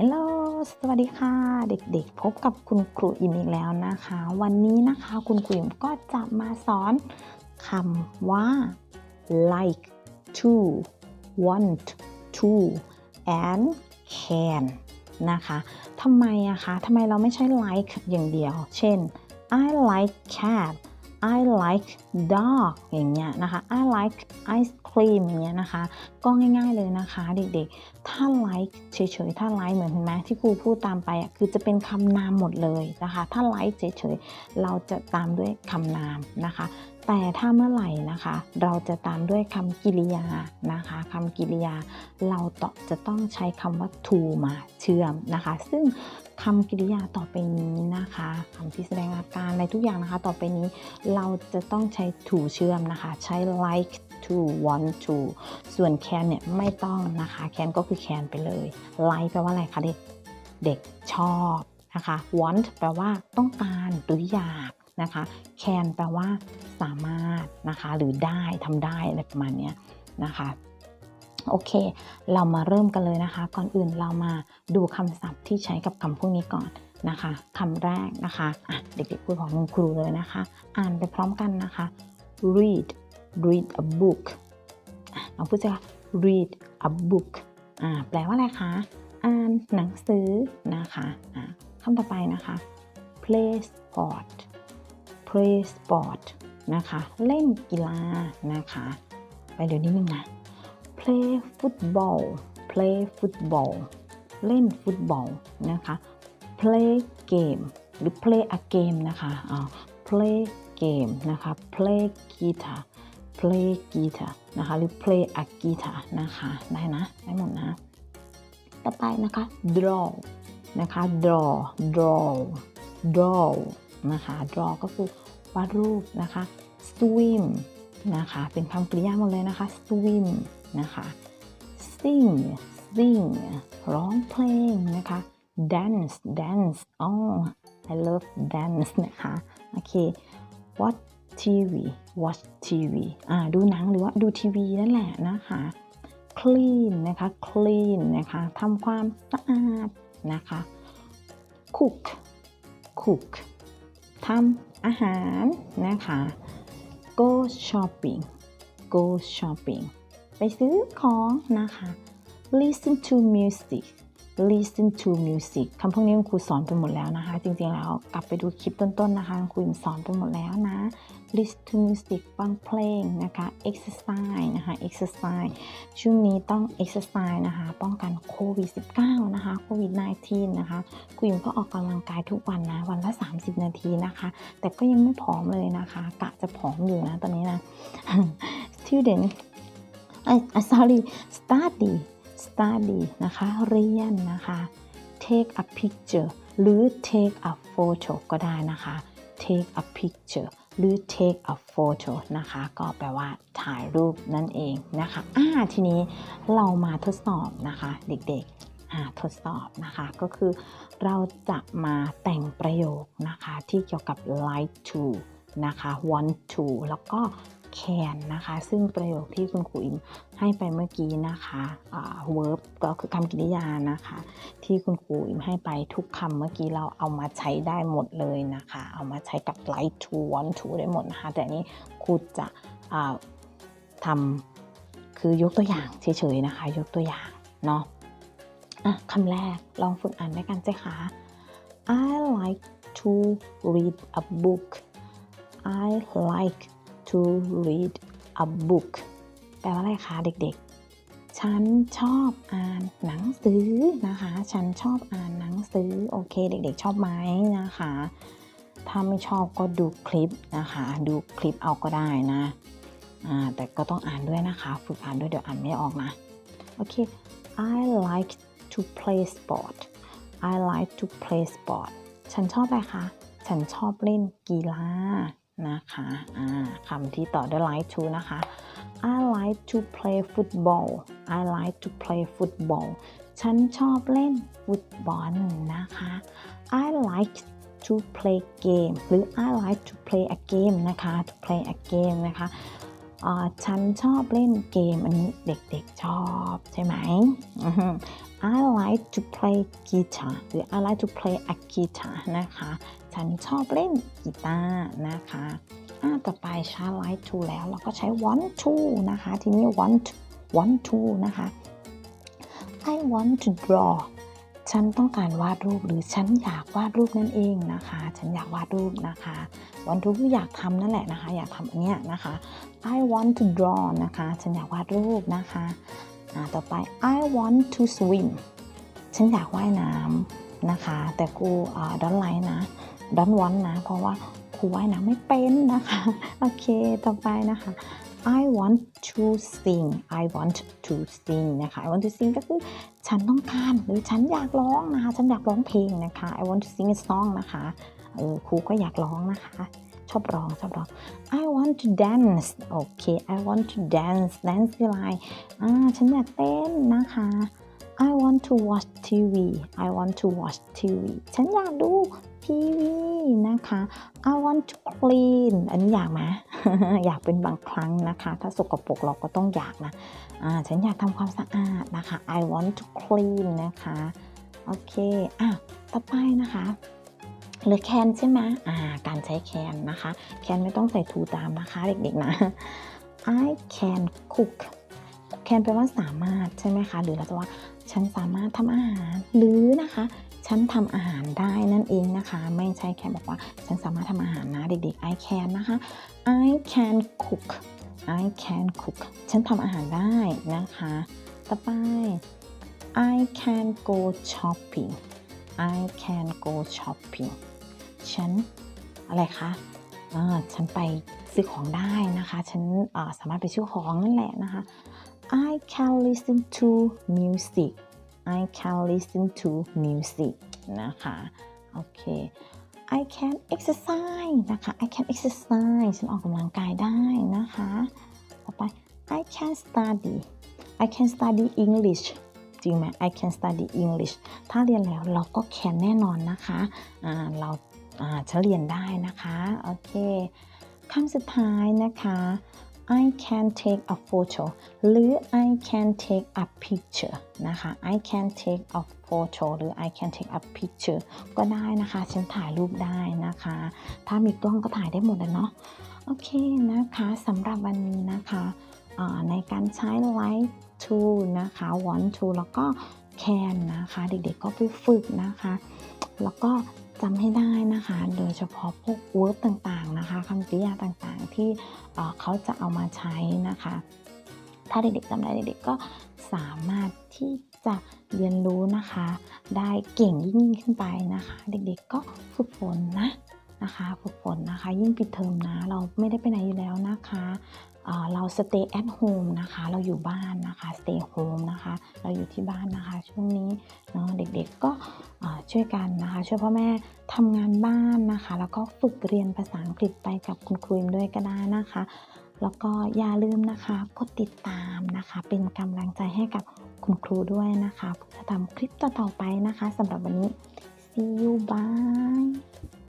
ฮัลโหล สวัสดีค่ะ เด็กๆ พบกับคุณครูอิมอีกแล้วนะคะ วันนี้นะคะคุณครูอิมก็จะมาสอนคำว่า like to want to and can นะคะทำไมอะคะทำไมเราไม่ใช่ like อย่างเดียว เช่น I like cat I like dog อย่างเงี้ยนะคะ I like ice cream อย่างเงี้ยนะคะ ก็ง่ายๆเลยนะคะเด็กๆ ถ้า like เฉยๆ ถ้า like เหมือนเห็นไหมที่ครูพูดตามไปอะคือจะเป็นคำนามหมดเลยนะคะ ถ้า like เฉยๆ เราจะตามด้วยคำนามนะคะ แต่ถ้าเมื่อไหร่นะคะ เราจะตามด้วยคำกริยานะคะคำกริยาเราต้อจะต้องใช้คำว่า to มาเชื่อมนะคะ ซึ่งคำกริยาต่อไปนี้นะคะคำที่แสดงอาการอะไรทุกอย่างนะคะ ต่อไปนี้เราจะต้องใช้ to เชื่อมนะคะ ใช้ like to want to ส่วน can เนี่ยไม่ต้องนะคะ can ก็คือ can ไปเลย like แปลว่าอะไรคะเด็กเด็กชอบนะคะ want แปลว่าต้องการหรืออยาก นะคะ can แปลว่าสามารถนะคะ หรือได้ทำได้อะไรประมาณนี้นะคะโอเค เรามาเริ่มกันเลยนะคะ ก่อนอื่นเรามาดูคำศัพท์ที่ใช้กับคำพวกนี้ก่อนนะคะคำแรกนะคะะเด็กๆพูดของคุณครูเลยนะคะ อ่านไปพร้อมกันนะคะ read read a book อะลองพูดสิคะ read a book แปลว่าอะไรคะ อ่านหนังสือนะคะะคำต่อไปนะคะ play sport play sport นะคะ เล่นกีฬานะคะ ไปเดี๋ยวนี้นึงนะ play football play football เล่นฟุตบอลนะคะ play game หรือ play a game นะคะอ่า play game นะคะ play guitar play guitar นะคะ หรือ play a guitar นะคะ ได้นะ ได้หมดนะ ต่อไปนะคะ draw นะคะ draw draw draw นะคะ draw ก็คือวาดรูปนะคะ swim นะคะ เป็นคำกริยาหมดเลยนะคะ swim นะคะ sing sing ร้องเพลงนะคะ dance dance อ๋อ I love dance นะคะ โอเค watch TV watch TV อ่า ดูหนังหรือว่าดูทีวีนั่นแหละนะคะ clean นะคะ clean นะคะทำความสะอาดนะคะ cook cook ทำอาหารนะคะ go shopping go shopping ไปซื้อของนะคะ listen to music listen to music คำพวกนี้คุณครูสอนไปหมดแล้วนะคะ จริงๆแล้วกลับไปดูคลิปต้นๆนะคะ คุณครูสอนไปหมดแล้วนะ listen to music ฟังเพลงนะคะ exercise นะคะ exercise ช่วงนี้ต้อง exercise นะคะ ป้องกันโควิด -19 นะคะ โควิด -19 นะคะครูยิมก็ออกกำลังกายทุกวันนะ วันละ 30 นาทีนะคะ แต่ก็ยังไม่ผอมเลยนะคะ กะจะผอมอยู่นะตอนนี้นะ student I, I sorry study study นะคะ เรียนนะคะ take a picture หรือ take a photo ก็ได้นะคะ take a picture หรือ take a photo นะคะ ก็แปลว่าถ่ายรูปนั่นเองนะคะอ่าทีนี้เรามาทดสอบนะคะเด็กๆอ่าทดสอบนะคะก็คือเราจะมาแต่งประโยคนะคะที่เกี่ยวกับ like to นะคะ want to แล้วก็ can นะคะ ซึ่งประโยคที่คุณครูอิมให้ไปเมื่อกี้นะคะอ่า verb ก็คือคำกริยานะคะ ที่คุณครูอิมให้ไปทุกคำเมื่อกี้เราเอามาใช้ได้หมดเลยนะคะ เอามาใช้กับ like to want to ได้หมดนะคะ แต่อันนี้ครูจะทำคือยกตัวอย่างเฉยๆนะคะ ยกตัวอย่างเนาะะคำแรกลองฝึกอ่านด้วยกันสิคะ I like to read a book I like to read a book แปลว่าอะไรคะเด็กๆ ฉันชอบอ่านหนังสือนะคะ ฉันชอบอ่านหนังสือ โอเค เด็กๆ ชอบไหมนะคะ ถ้าไม่ชอบก็ดูคลิปนะคะ ดูคลิปเอาก็ได้นะอ่าแต่ก็ต้องอ่านด้วยนะคะ ฝึกอ่านด้วยเดี๋ยวอ่านไม่ออกนะ โอเค I like to play sport I like to play sport ฉันชอบอะไรคะ ฉันชอบเล่นกีฬา นะคะอ่าคำที่ต่อด้วย like to นะคะ I like to play football I like to play football ฉันชอบเล่นฟุตบอลนะคะ I like to play game หรือ I like to play a game นะคะ to play a game นะคะฉันชอบเล่นเกม อันนี้เด็กๆชอบใช่ไหม I like to play guitar หรือ I like to play a guitar นะคะ ฉันชอบเล่นกีตาร์นะคะอ่าต่อไปใช้ like to แล้วเราก็ใช้ want to นะคะ ทีนี้ want want to นะคะ I want to draw ฉันต้องการวาดรูปหรือฉันอยากวาดรูปนั่นเองนะคะ ฉันอยากวาดรูปนะคะ want to อยากทำนั่นแหละนะคะ อยากทำอันเนี้ยนะคะ I want to draw นะคะ ฉันอยากวาดรูปนะคะอ่าต่อไป I want to swim ฉันอยากว่ายน้ำนะคะ แต่ครูดอนไลน์นะ ดอนวันนะ เพราะว่าครูว่ายน้ำไม่เป็นนะคะ โอเค ต่อไปนะคะ I want to sing I want to sing นะคะ I want to sing ก็คือฉันต้องการหรือฉันอยากร้องนะคะ ฉันอยากร้องเพลงนะคะ I want to sing a song นะคะเออครูก็อยากร้องนะคะ ชอบร้องชอบร้อง I want to dance โอเค I want to dance dance คืออะไรอ่าฉันอยากเต้นนะคะ I want to watch TV I want to watch TV ฉันอยากดู ทีวีนะคะ I want to clean อันนี้อยากไหมอยากเป็นบางครั้งนะคะ ถ้าสกปรกเราก็ต้องอยากนะอ่าฉันอยากทำความสะอาดนะคะ I want to clean นะคะโอเคอะต่อไปนะคะหรือแคนใช่ไหมอ่า การใช้แคนนะคะ แคนไม่ต้องใส่ทูตามนะคะเด็กๆนะ I can cook แคนแปลว่าสามารถใช่ไหมคะ หรือเราจะว่าฉันสามารถทำอาหาร หรือนะคะ ฉันทำอาหารได้นั่นเองนะคะ ไม่ใช่แค่บอกว่าฉันสามารถทำอาหารนะเด็กๆ I can นะคะ I can cook I can cook ฉันทำอาหารได้นะคะ ต่อไป I can go shopping I can go shopping ฉันอะไรคะฉันไปซื้อของได้นะคะ ฉันสามารถไปซื้อของนั่นแหละนะคะ I can listen to music I can listen to music นะคะโอเค I can exercise นะคะ I can exercise ฉันออกกำลังกายได้นะคะ ต่อไป I can study I can study English จริงไหม I can study English ถ้าเรียนแล้วเราก็ can แน่นอนนะคะอ่าเราอ่าฉันเรียนได้นะคะ โอเคคำสุดท้ายนะคะ I can take a photo หรือ I can take a picture นะคะ I can take a photo หรือ I can take a picture ก็ได้นะคะ ฉันถ่ายรูปได้นะคะ ถ้ามีกล้องก็ถ่ายได้หมดเลยเนาะ โอเคนะคะสำหรับวันนี้นะคะในการใช้ like to นะคะ want to แล้วก็ can นะคะ เด็กๆก็ไปฝึกนะคะ แล้วก็จำให้ได้นะคะ โดยเฉพาะพวก verb ต่างๆนะคะคำกริยาต่างๆ ที่เอ่อเขาจะเอามาใช้นะคะ ถ้าเด็กๆจำได้เด็กๆก็สามารถที่จะเรียนรู้นะคะ ได้เก่งยิ่งขึ้นไปนะคะ เด็กๆก็ฝึกฝนนะนะคะ ฝึกฝนนะคะ ยิ่งปิดเทอมนะ เราไม่ได้ไปไหนอยู่แล้วนะคะ เอ่อเรา stay at home นะคะ เราอยู่บ้านนะคะ stay home นะคะ เราอยู่ที่บ้านนะคะ ช่วงนี้เนาะเด็กๆก็ช่วยกันนะคะ ช่วยพ่อแม่ทำงานบ้านนะคะ แล้วก็ฝึกเรียนภาษาอังกฤษไปกับคุณครูด้วยก็ได้นะคะ แล้วก็อย่าลืมนะคะกดติดตามนะคะ เป็นกำลังใจให้กับคุณครูด้วยนะคะ เพื่อทำคลิปต่อๆไปนะคะสำหรับวันนี้ see you bye